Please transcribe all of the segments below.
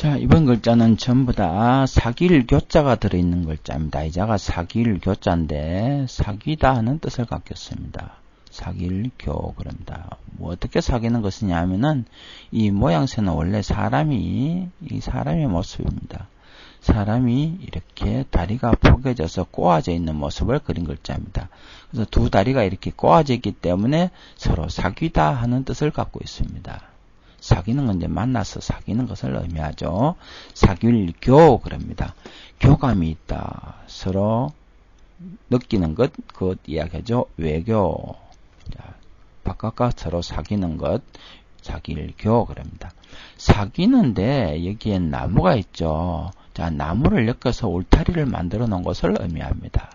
자, 이번 글자는 전부 다 사기일 교자가 들어있는 글자입니다. 이 자가 사기일 교자인데 사기다 하는 뜻을 갖겠습니다. 사기일 교 그럽니다. 뭐 어떻게 사귀는 것이냐 하면은 이 모양새는 원래 사람이 이 사람의 모습입니다. 사람이 이렇게 다리가 포개져서 꼬아져 있는 모습을 그린 글자입니다. 그래서 두 다리가 이렇게 꼬아져 있기 때문에 서로 사귀다 하는 뜻을 갖고 있습니다. 사귀는 건 이제 만나서 사귀는 것을 의미하죠. 사귈 교 그럽니다. 교감이 있다. 서로 느끼는 것, 그것 이야기하죠. 외교. 자, 바깥과 서로 사귀는 것, 사귈 교 그럽니다. 사귀는데 여기엔 나무가 있죠. 자, 나무를 엮어서 울타리를 만들어 놓은 것을 의미합니다.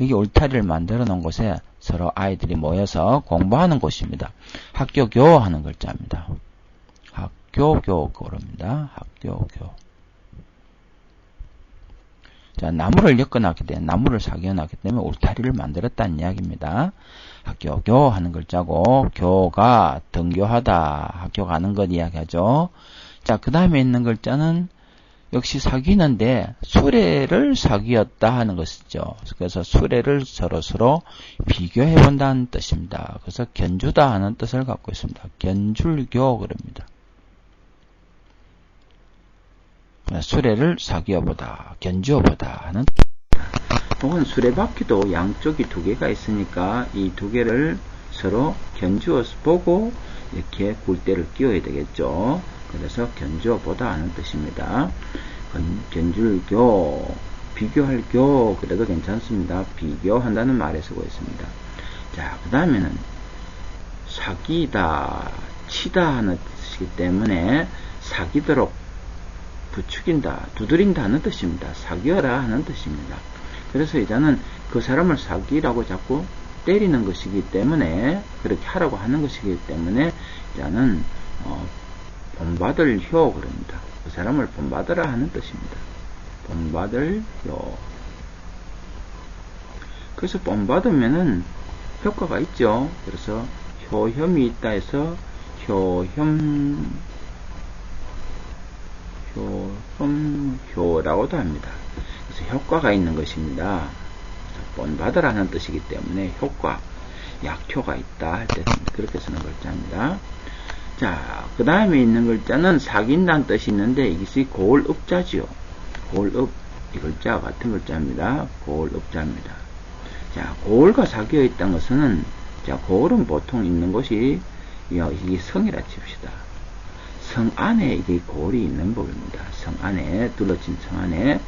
여기 울타리를 만들어 놓은 곳에 서로 아이들이 모여서 공부하는 곳입니다. 학교 교 하는 글자입니다. 학교교 그럽니다. 학교교. 자, 나무를 엮어놨기 때문에, 나무를 사귀어놨기 때문에 울타리를 만들었다는 이야기입니다. 학교 교 하는 글자고, 교가 등교하다, 학교 가는 것 이야기하죠. 자, 그 다음에 있는 글자는 역시 사귀는데 수레를 사귀었다 하는 것이죠. 그래서 수레를 서로 서로 비교해 본다는 뜻입니다. 그래서 견주다 하는 뜻을 갖고 있습니다. 견줄교 그럽니다. 수레를 사귀어보다, 견주어보다 하는 혹은 수레바퀴도 양쪽이 두 개가 있으니까 이 두 개를 서로 견주어서 보고 이렇게 굴대를 끼워야 되겠죠. 그래서 견주어보다 하는 뜻입니다. 견줄교, 비교할 교, 그래도 괜찮습니다. 비교한다는 말에 쓰고 있습니다. 자, 그 다음에는 사귀다, 치다 하는 뜻이기 때문에 사귀도록 부추긴다, 두드린다 하는 뜻입니다. 사귀어라 하는 뜻입니다. 그래서 이자는 그 사람을 사귀라고 자꾸 때리는 것이기 때문에 그렇게 하라고 하는 것이기 때문에 이자는 어, 본받을 효 그럽니다. 그 사람을 본받으라 하는 뜻입니다. 본받을 효. 그래서 본받으면은 효과가 있죠. 그래서 효혐이 있다 해서 효혐 효험효라고도 합니다. 그래서 효과가 있는 것입니다. 본받으라는 뜻이기 때문에 효과, 약효가 있다 할 때 그렇게 쓰는 글자입니다. 자, 그 다음에 있는 글자는 사귄다는 뜻이 있는데 이것이 고을읍자지요. 고을읍, 이 글자 같은 글자입니다. 고을읍자입니다. 자, 고을과 사귀어 있다는 것은, 자, 고을은 보통 있는 곳이, 이게 성이라 칩시다. 성 안에 이게 골이 있는 법입니다. 성 안에 둘러진 성 안에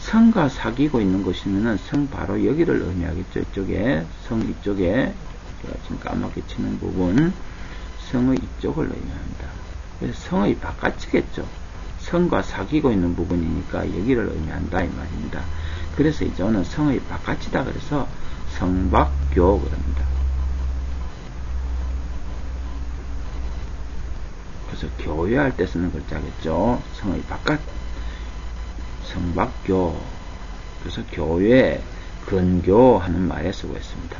성과 사귀고 있는 곳이면은 성 바로 여기를 의미하겠죠. 이쪽에 성 이쪽에 지금 까맣게 치는 부분 성의 이쪽을 의미합니다. 그래서 성의 바깥이겠죠. 성과 사귀고 있는 부분이니까 여기를 의미한다 이 말입니다. 그래서 이제는 성의 바깥이다 그래서 성박교 그럽니다. 그래서 교회할 때 쓰는 글자겠죠. 성의 바깥 성박교 그래서 교회 근교 하는 말에 쓰고 있습니다.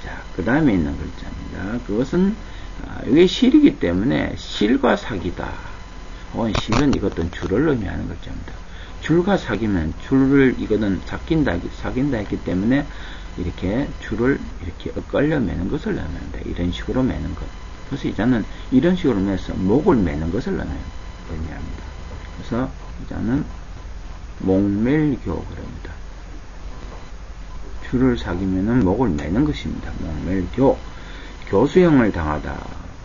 자, 그 다음에 있는 글자입니다. 그것은 아, 이게 실이기 때문에 실과 사기다. 혹은 실은 이것도 줄을 의미하는 글자입니다. 줄과 사기면 줄을 이거는 사낀다, 사귄다 했기 때문에 이렇게 줄을 이렇게 엇갈려 매는 것을 의미합니다. 이런 식으로 매는 것. 그래서 이자는 이런 식으로 매서 목을 매는 것을 의미합니다. 그래서 이자는 목멜교 그럽니다. 줄을 사귀면은 목을 매는 것입니다. 목멜교. 교수형을 당하다.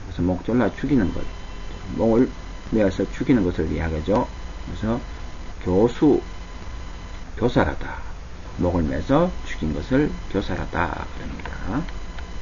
그래서 목 졸라 죽이는 것. 목을 매어서 죽이는 것을 이야기하죠. 그래서 교수, 교사라다. 목을 매서 죽인 것을 교사라다. 그럽니다.